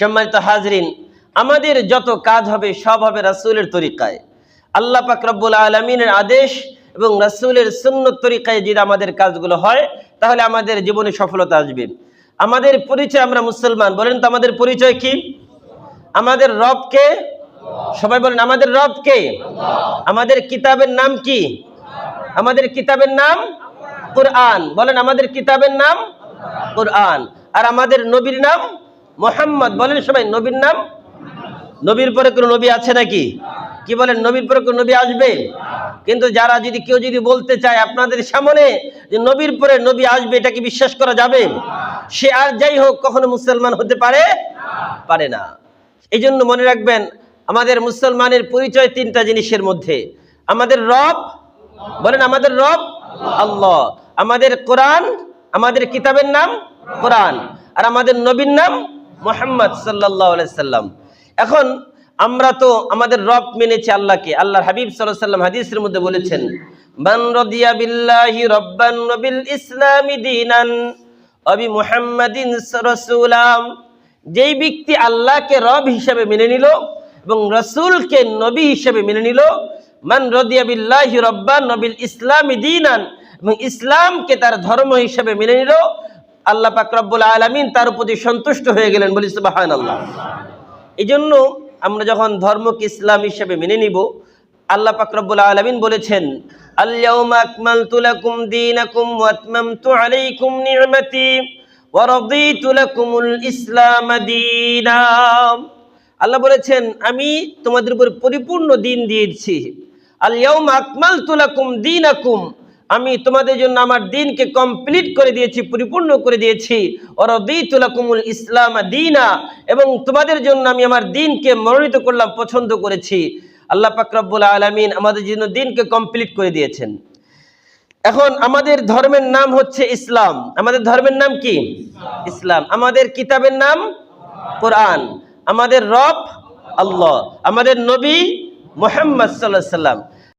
সম্মানিত হাজরিন, আমাদের যত কাজ হবে, সব হবে রাসূলের তরিকায়। আল্লাহ পাক রব্বুল আলমিনের আদেশ এবং রাসূলের সুন্নত তরিকায় যদি আমাদের কাজগুলো হয়, তাহলে আমাদের জীবনে সফলতা আসবে। আমাদের পরিচয় আমরা মুসলমান, বলেন তো আমাদের পরিচয় কি? আমাদের রবকে সবাই বলেন, আমাদের রবকে আমাদের কিতাবের নাম কি? আমাদের কিতাবের নাম কোরআন। বলেন, আমাদের কিতাবের নাম কোরআন। আর আমাদের নবীর নাম মোহাম্মদ বলেন সবাই, নবীর নাম? নবীর পরে কোনো নবী আছে নাকি? কি বলেন, নবীর পরে কোনো নবী আসবে? কিন্তু যারা যদি, কেউ যদি বলতে চায় আপনাদের সামনে যে নবীর পরে নবী আসবে, এটা কি বিশ্বাস করা যাবে? সে আর যাই হোক, কখনো মুসলমান হতে পারে? পারে না। এই জন্য মনে রাখবেন, আমাদের মুসলমানের পরিচয় তিনটা জিনিসের মধ্যে। আমাদের রব, বলেন আমাদের রব, আল্লাহ। আমাদের কোরআন, আমাদের কিতাবের নাম, কোরআন। আর আমাদের নবীর নাম মোহাম্মদ সাল্লাহ সাল্লাম। এখন আমরা তো আমাদের রব মেনেছি আল্লাহকে। আল্লাহর হাবিব সাল্লাহ সাল্লাম হাদিসের মধ্যে বলেছেন, মান রদিয়া রব্বান নবিল ইসলামি দিনান অবি মুহাম্মাদিন যেই ব্যক্তি আল্লাহকে রব হিসাবে মেনে নিল এবং রসুলকে নবী হিসেবে মেনে নিল, মান রদিয়া বিল্লাহি রব্বান নবিল ইসলামি দিনান এবং ইসলামকে তার ধর্ম হিসেবে মেনে নিল আল্লাহ পাক রব্বুল আলমিন তার প্রতি সন্তুষ্ট হয়ে গেলেন, বলি সুবাহান আল্লাহ এই জন্য আমরা যখন ধর্মকে ইসলাম হিসেবে মেনে নিব, আল্লাহ পাক রব্বুল আলামিন বলেছেন দীনা। আল্লাহ বলেছেন, আমি তোমাদের উপর পরিপূর্ণ দিন দিয়েছি। আল-ইয়াউমা আকমালতু লাকুম দীনাকুম আমি তোমাদের জন্য আমার দিনকে কমপ্লিট করে দিয়েছি, পরিপূর্ণ করে দিয়েছি। ওরদিতুলাকুমুল ইসলাম দিনা, এবং তোমাদের জন্য আমি আমার দিনকে মনোনীত করলাম, পছন্দ করেছি। আল্লাহ পাকরব্বুল আলমিন আমাদের জন্য দিনকে কমপ্লিট করে দিয়েছেন। এখন আমাদের ধর্মের নাম হচ্ছে ইসলাম। আমাদের ধর্মের নাম কি? ইসলাম। আমাদের কিতাবের নাম কোরআন। আমাদের রব আল্লাহ। আমাদের নবী মোহাম্মদ সাল্লাহ সাল্লাম